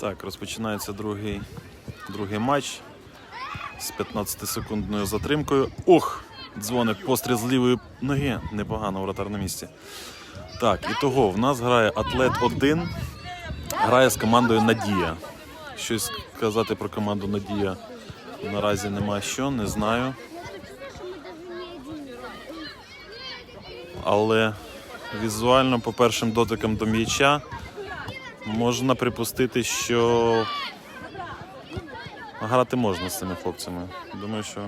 Так, розпочинається другий, другий матч з 15-секундною затримкою. Ох! Дзвоник, постріл з лівої ноги. Непогано, вратар на місці. Так, і того в нас грає атлет 1, грає з командою Надія. Щось сказати про команду Надія наразі нема що, не знаю. Але візуально по першим дотикам до м'яча можна припустити, що грати можна з цими хлопцями. Думаю, що.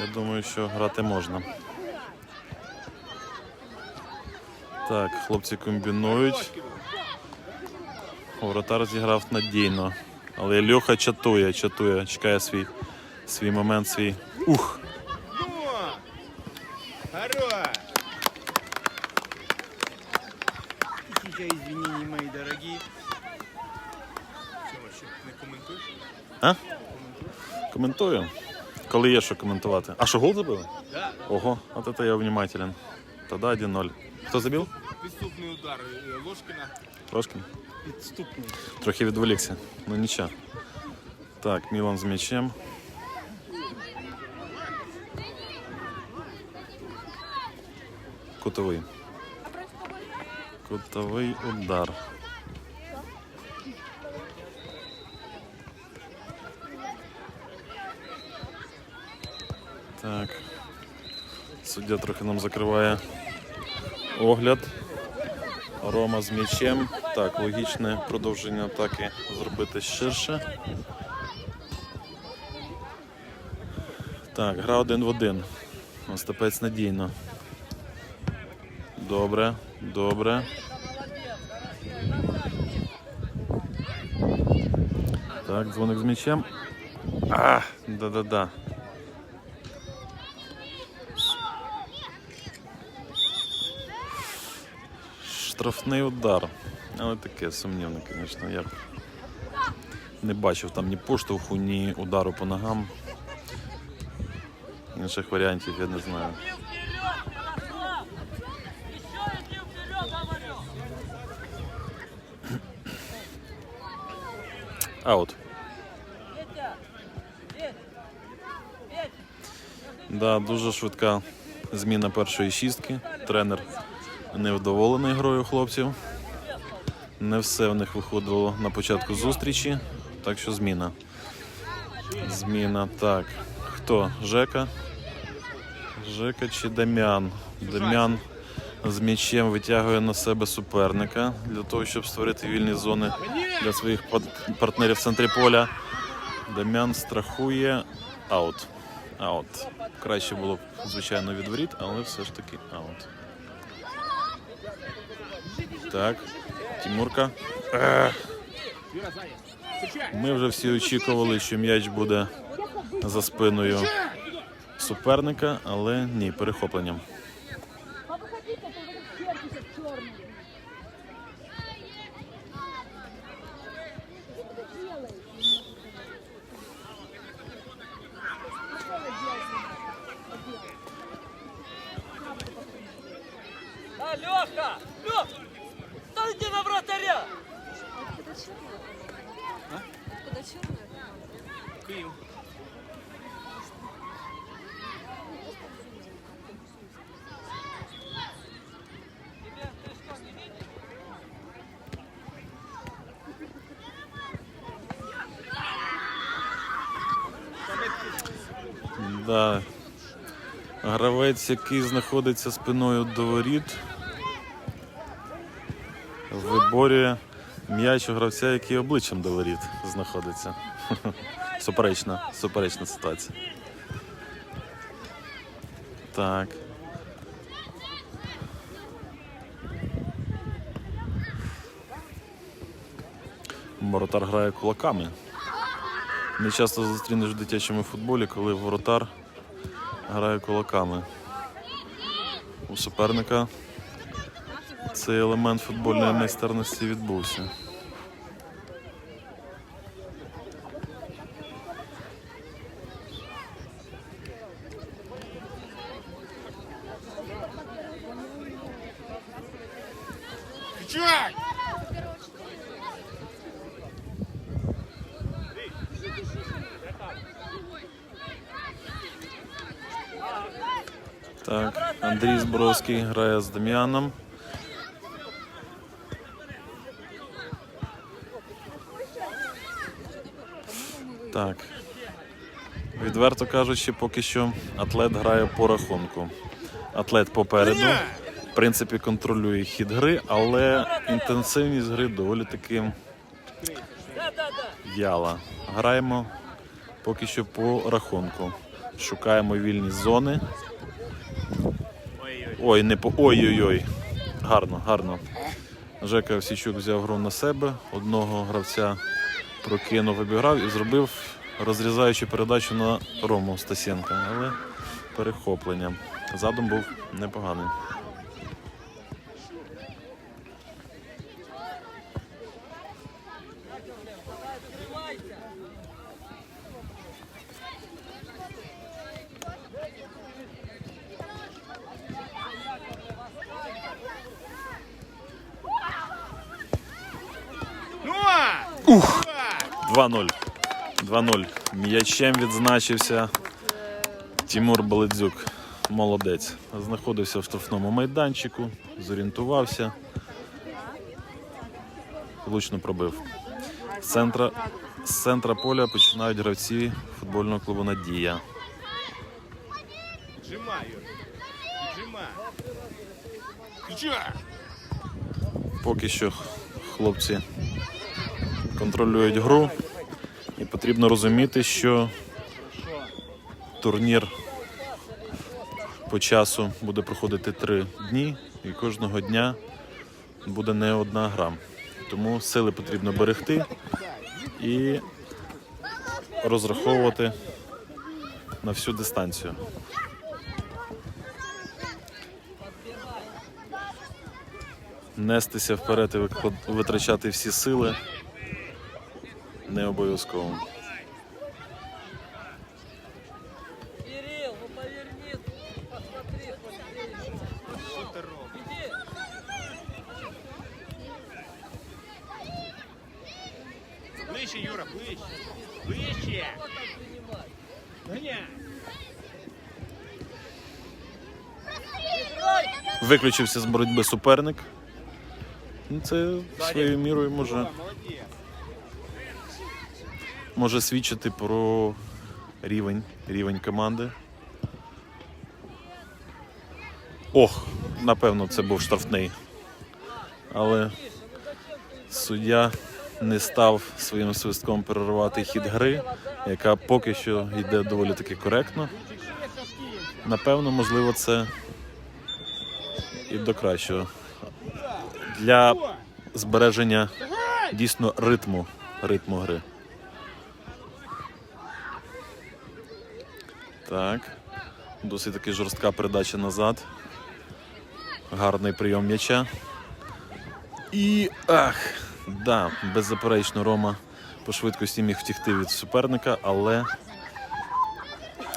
Я думаю, що грати можна. Так, хлопці комбінують. Воротар зіграв надійно. Але Льоха чатує, чатує, чекає свій, свій момент, свій. Ух! Хорош! Тысяча извинений, мои дорогие. Що вообще, не коментуєш? А? Коментую. Коли є що коментувати. А що гол забили? Да. Ого, от це я внимателен. Тоді 1-0. Хто забив? Підступний удар е, Ложкина. Ложкин. Підступний. Трохи відволікся. Ну нічого. Так, Мілан з м'ячем. Кутовий. Кутовий удар. Так. Суддя трохи нам закриває огляд. Рома з м'ячем. Так, логічне продовження атаки зробити ширше. Так, гра один в один. Остапець надійно. Добре, добре. Так, дзвоник з м'ячем. А, да-да-да. Штрафний удар. Але таке сумнівне, звісно. Я не бачив там ні поштовху, ні удару по ногам. Інших варіантів я не знаю. Аут. Да, дуже швидка зміна першої шістки. Тренер невдоволений грою хлопців. Не все в них виходило на початку зустрічі, так що зміна. Зміна. Так. Хто? Жека? Жека чи Дам'ян? Дам'ян з м'ячем витягує на себе суперника для того, щоб створити вільні зони для своїх партнерів в центрі поля. Дам'ян страхує аут. Аут. Краще було б, звичайно, від воріт, але все ж таки аут. Так, Тимурка. Ми вже всі очікували, що м'яч буде за спиною суперника, але ні, перехопленням. Гравець, який знаходиться спиною до воріт, виборює м'яч у гравця, який обличчям до воріт знаходиться. Суперечна, суперечна ситуація. Так. Воротар грає кулаками. Не часто зустрінеш в дитячому футболі, коли воротар грає кулаками. У суперника цей елемент футбольної майстерності відбувся. Так, Андрій Зборовський грає з Дем'яном. Так. Відверто кажучи, поки що атлет грає по рахунку. Атлет попереду. В принципі, контролює хід гри, але інтенсивність гри доволі таки в'яла. Граємо поки що по рахунку. Шукаємо вільні зони. Ой, не по. Ой-ой-ой. Гарно, гарно. Жека Овсійчук взяв гру на себе, одного гравця прокинув, обіграв і зробив розрізаючу передачу на Рому Стасенка. Але перехоплення. Задум був непоганий. Ну! а! 2-0. 2-0. М'ячем відзначився Тимур Баледзюк. Молодець. Знаходився в штрафному майданчику, зорієнтувався. Влучно пробив. З центра, з центра поля починають гравці футбольного клубу Надія. Поки що хлопці контролюють гру. Потрібно розуміти, що турнір по часу буде проходити три дні, і кожного дня буде не одна гра. Тому сили потрібно берегти і розраховувати на всю дистанцію. Нестися вперед і витрачати всі сили не обов'язково. Кирилл, ну поверни, посмотри, посмотри. Що ти робиш? Иди. Ближче, Юра, ближче. Ближче. Виключився з боротьби суперник. Ну, Це своєю мірою може, Молодець. Може свідчити про рівень, рівень команди. Ох, напевно, це був штрафний. Але суддя не став своїм свистком перервати хід гри, яка поки що йде доволі таки коректно. Напевно, можливо, це і до кращого. Для збереження дійсно ритму, ритму гри. Так. Досить таки жорстка передача назад. Гарний прийом м'яча. І ах, да, беззаперечно Рома по швидкості міг втікти від суперника, але,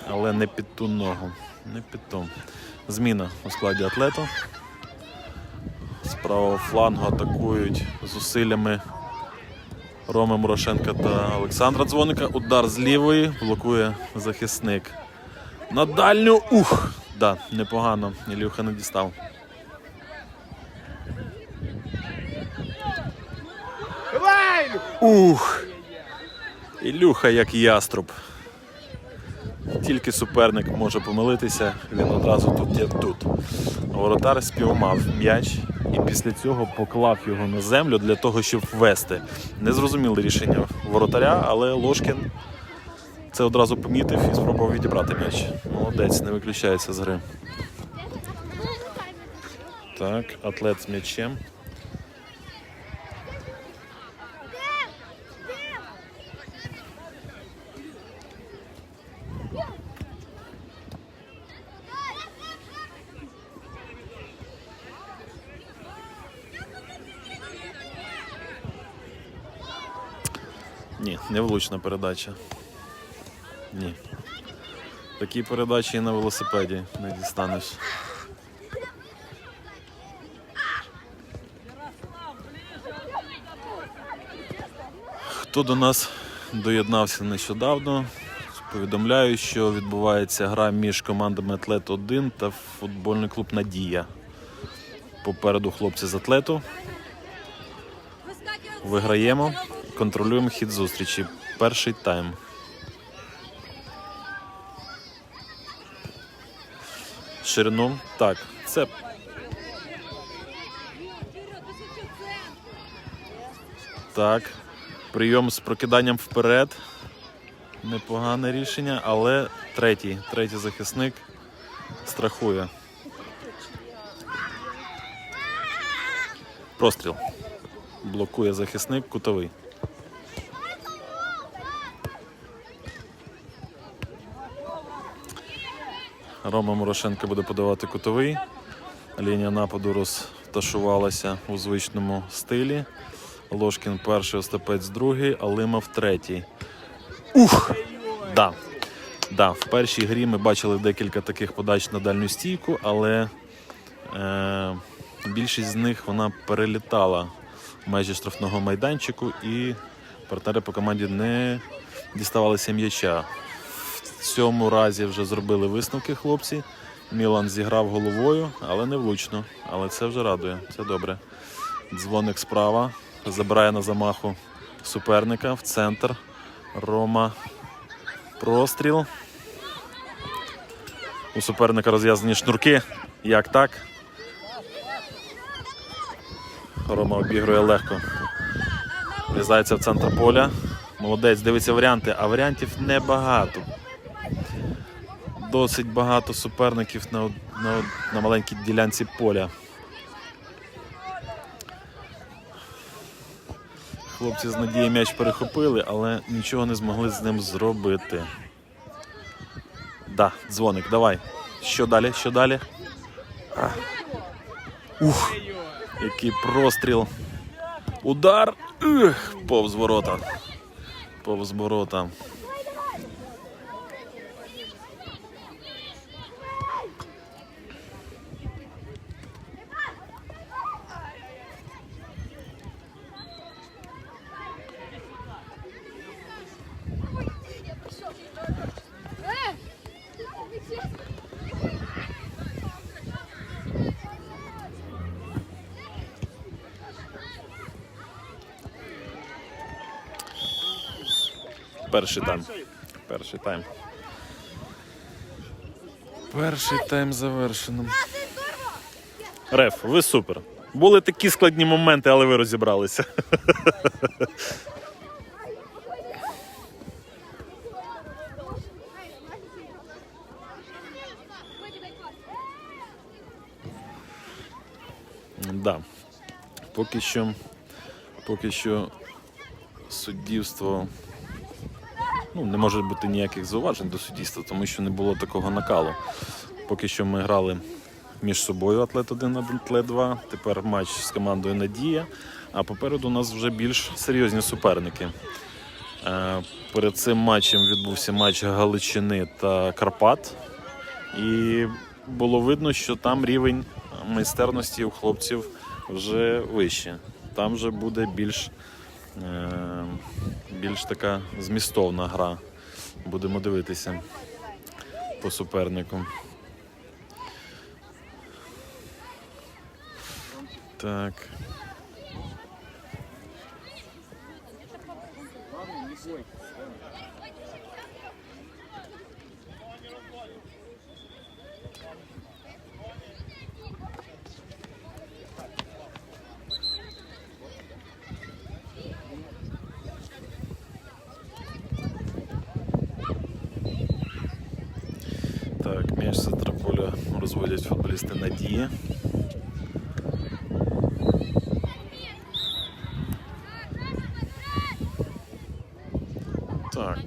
але не під ту ногу. Не під ту. Зміна у складі атлету. З правого флангу атакують зусиллями Роми Мурошенка та Олександра Дзвоника. Удар з лівої блокує захисник. На дальню. Ух! Да, непогано. Ілюха не дістав. Ух! Ілюха як яструб. Тільки суперник може помилитися, він одразу тут є тут. Воротар спіймав м'яч і після цього поклав його на землю для того, щоб ввести. Незрозуміле рішення воротаря, але Ложкін це одразу помітив і спробував відібрати м'яч. Молодець, не виключається з гри. Так, атлет з м'ячем. Ні, не влучна передача. Такі передачі і на велосипеді не дістанеш. Хто до нас доєднався нещодавно? Повідомляю, що відбувається гра між командами Атлет 1 та футбольний клуб Надія. Попереду хлопці з атлету. Виграємо, контролюємо хід зустрічі. Перший тайм. Ширину. Так, це Так. Прийом з прокиданням вперед. Непогане рішення, але третій, третій захисник страхує. Простріл. Блокує захисник кутовий. Рома Морошенко буде подавати кутовий. Лінія нападу розташувалася у звичному стилі. Ложкін перший, Остапець другий, Алимов третій. Ух! Да. Да, в першій грі ми бачили декілька таких подач на дальню стійку, але е, більшість з них вона перелітала в межі штрафного майданчику, і партнери по команді не діставалися м'яча. Цьому разі вже зробили висновки хлопці. Мілан зіграв головою, але не влучно. Але це вже радує, це добре. Дзвоник справа. Забирає на замаху суперника в центр. Рома. Простріл. У суперника розв'язані шнурки. Як так? Рома обігрує легко. Врізається в центр поля. Молодець, дивиться варіанти, а варіантів небагато. Досить багато суперників на, на, на маленькій ділянці поля. Хлопці з надії м'яч перехопили, але нічого не змогли з ним зробити. Да, дзвоник, давай. Що далі? Що далі? А. Ух, який простріл. Удар. Ух, повз ворота. Повз ворота. Перший тайм. Перший тайм. Перший тайм завершено. Реф, ви супер. Були такі складні моменти, але ви розібралися. Да. Поки що, поки що суддівство ну, не може бути ніяких зауважень до суддівства, тому що не було такого накалу. Поки що ми грали між собою атлет 1 атлет 2. Тепер матч з командою Надія. А попереду у нас вже більш серйозні суперники. Е, Перед цим матчем відбувся матч Галичини та Карпат. І було видно, що там рівень майстерності у хлопців вже вищий. Там вже буде більш, більш така змістовна гра. Будемо дивитися по супернику. Так. Так, м'яч з центра поля розводять футболісти Надії. Так.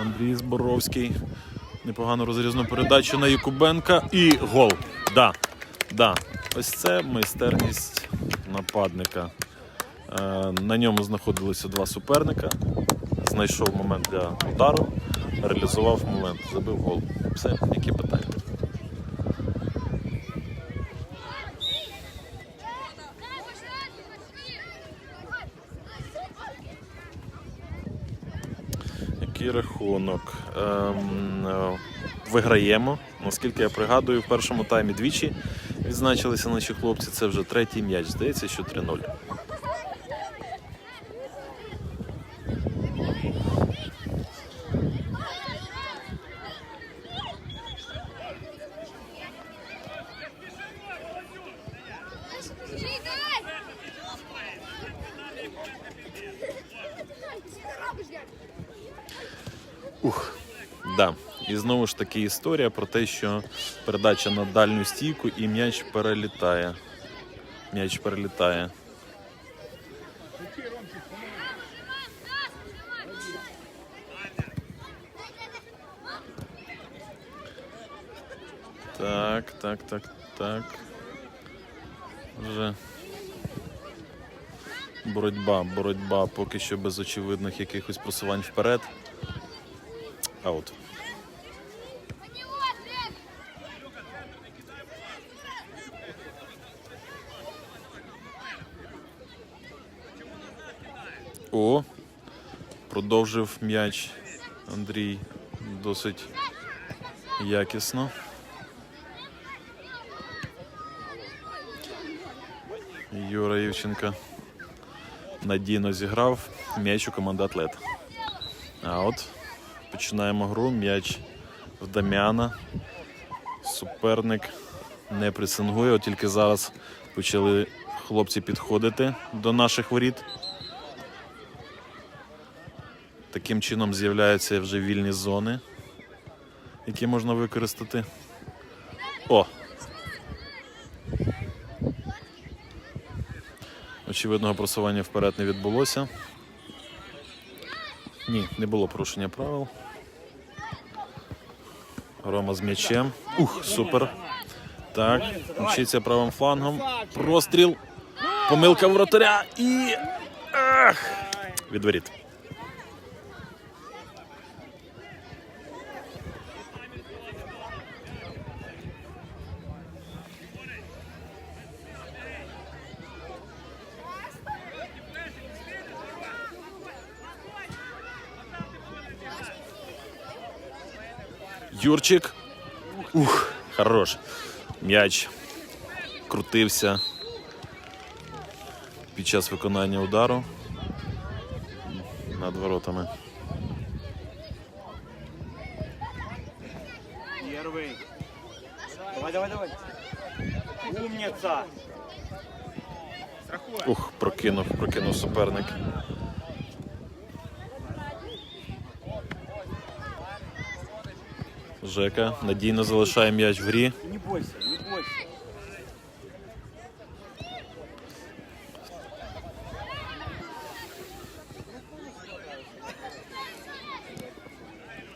Андрій Зборовський. Непогану розрізну передачу на Якубенка і гол. Да. Да. Ось це майстерність нападника. Е, На ньому знаходилися два суперника. Знайшов момент для удару, реалізував момент, забив гол. Все, які питання. Який рахунок? Ем, е, виграємо. Наскільки я пригадую, в першому таймі двічі відзначилися наші хлопці. Це вже третій м'яч. Здається, що 3-0. Ух, да. І знову ж таки історія про те, що передача на дальню стійку і м'яч перелітає. М'яч перелітає. Так, так, так, так. Вже боротьба, боротьба поки що без очевидних якихось просувань вперед. Аут. О, продовжив м'яч Андрій досить якісно. Юра Євченко надійно зіграв м'яч у команди атлет. А от починаємо гру. М'яч в Дам'яна. Суперник не пресингує, от тільки зараз почали хлопці підходити до наших воріт. Таким чином з'являються вже вільні зони, які можна використати. О! Очевидного просування вперед не відбулося. Ні, не було порушення правил. Рома з м'ячем. Ух, супер. Так, мчиться правим флангом. Простріл. Помилка воротаря і. Ах! Відворіт. Юрчик. Ух, хорош. М'яч крутився під час виконання удару над воротами. Первый. Давай, давай, давай. Умница. Ух, прокинув, прокинув суперник. Жека надійно залишає м'яч в грі. Не бойся, не бойся.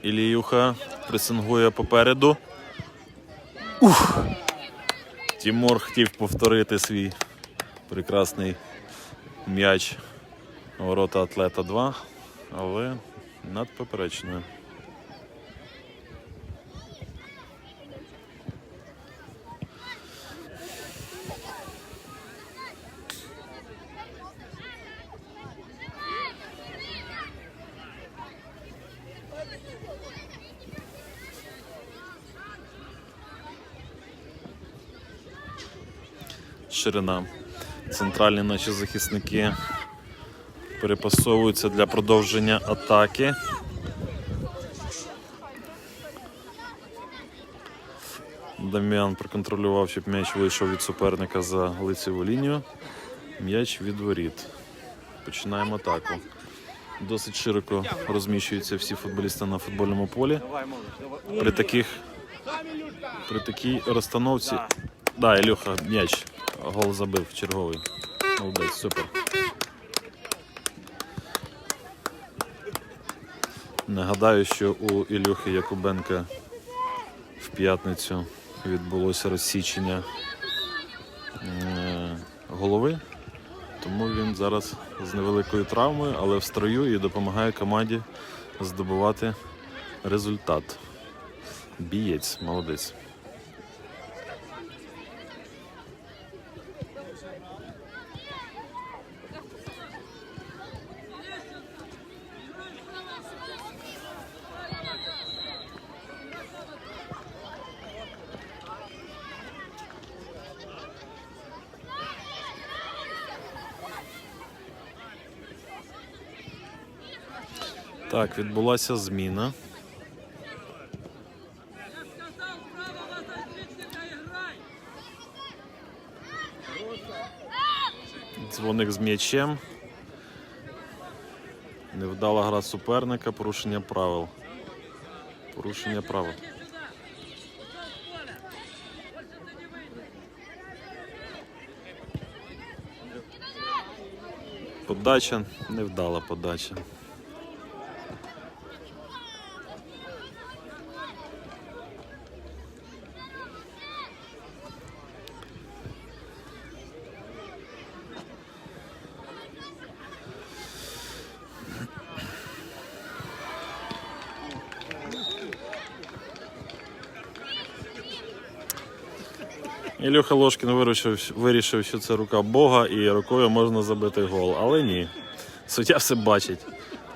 Іліюха пресингує попереду. Ух! Тімур хотів повторити свій прекрасний м'яч ворота атлета 2, але над ширина. Центральні наші захисники перепасовуються для продовження атаки. Дам'ян проконтролював, щоб м'яч вийшов від суперника за лицеву лінію. М'яч від воріт. Починаємо атаку. Досить широко розміщуються всі футболісти на футбольному полі. При таких при такій розстановці. Да, Ілюха, м'яч. Гол забив черговий. Молодець, супер. Нагадаю, що у Ілюхи Якубенка в п'ятницю відбулося розсічення е, голови, тому він зараз з невеликою травмою, але в строю і допомагає команді здобувати результат. Бієць, молодець. Так, відбулася зміна. Дзвоник з м'ячем. Невдала гра суперника, порушення правил. Порушення правил. Подача, невдала подача. Ілюха Ложкін вирішив, вирішив, що це рука Бога і рукою можна забити гол. Але ні. Суддя все бачить.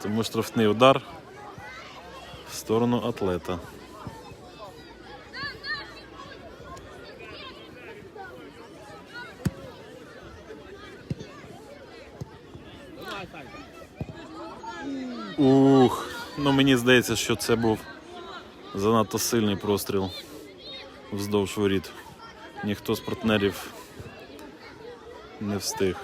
Тому штрафний удар в сторону атлета. Ух, ну мені здається, що це був занадто сильний простріл вздовж воріт. Ніхто з партнерів не встиг.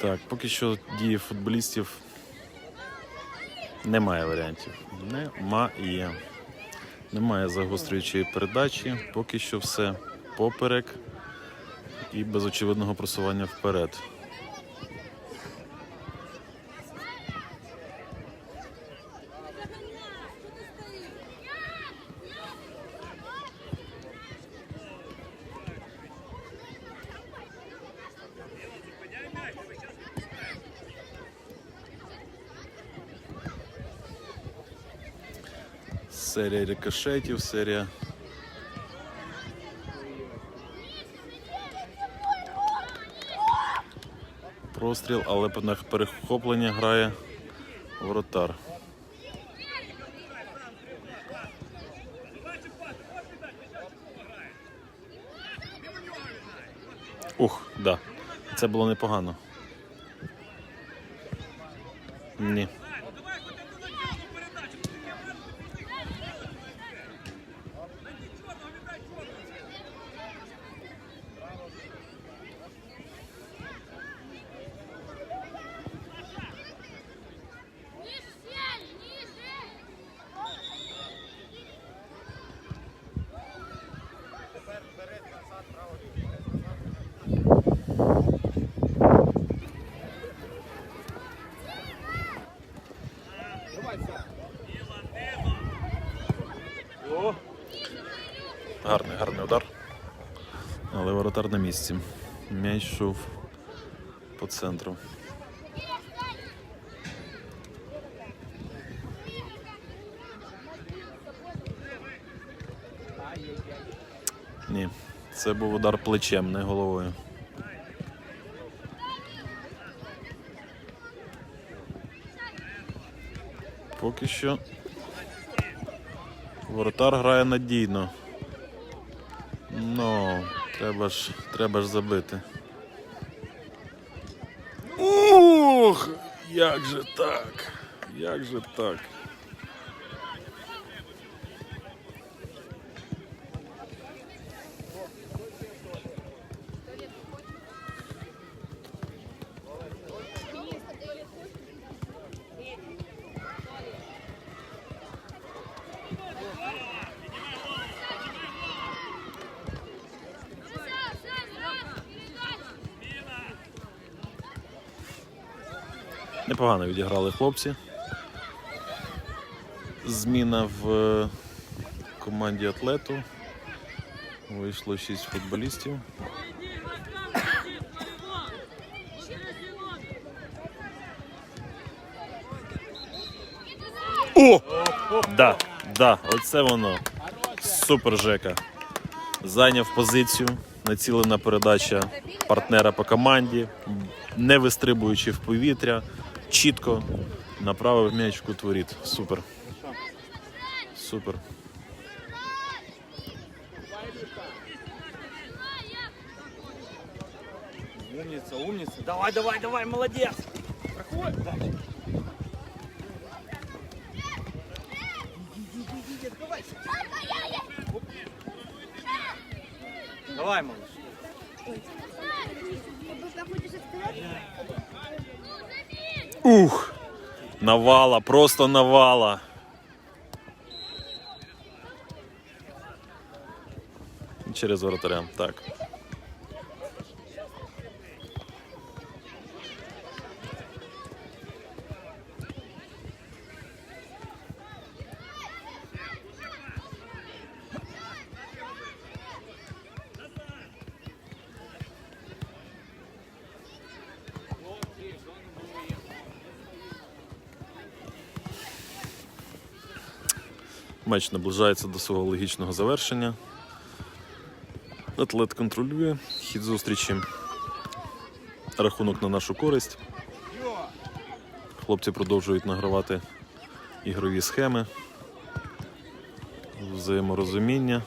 Так, поки що дії футболістів немає варіантів. Немає. Немає загострюючої передачі. Поки що все поперек і без очевидного просування вперед. Серія рикошетів, серія. Простріл, але на перехоплення грає воротар. Ух, да. Це було непогано. Ні. Ниже сели, ниже! Гарний, гарний удар. Але воротар на місці. М'яч йшов по центру. Ні, це був удар плечем, не головою. Поки що воротар грає надійно. Треба ж, треба ж забити. Ух! Як же так? Як же так? Непогано відіграли хлопці. Зміна в е, команді атлету. Вийшло 6 футболістів. О! Да, да, оце воно. Супер Жека. Зайняв позицію, націлена передача партнера по команді, не вистрибуючи в повітря, чітко направив м'яч в кут. Супер. Супер. Умница, умница. Давай, давай, давай, молодец. Дальше. Давай, малыш. Навала, просто навала. Через воротаря, так. Матч наближається до свого логічного завершення. Атлет контролює хід зустрічі. Рахунок на нашу користь. Хлопці продовжують награвати ігрові схеми, взаєморозуміння.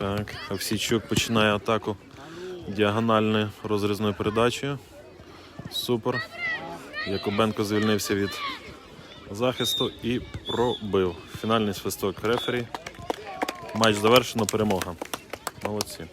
Так, Овсійчук починає атаку діагональною розрізною передачею. Супер. Якубенко звільнився від захисту і пробив. Фінальний свисток рефері. Матч завершено, перемога. Молодці.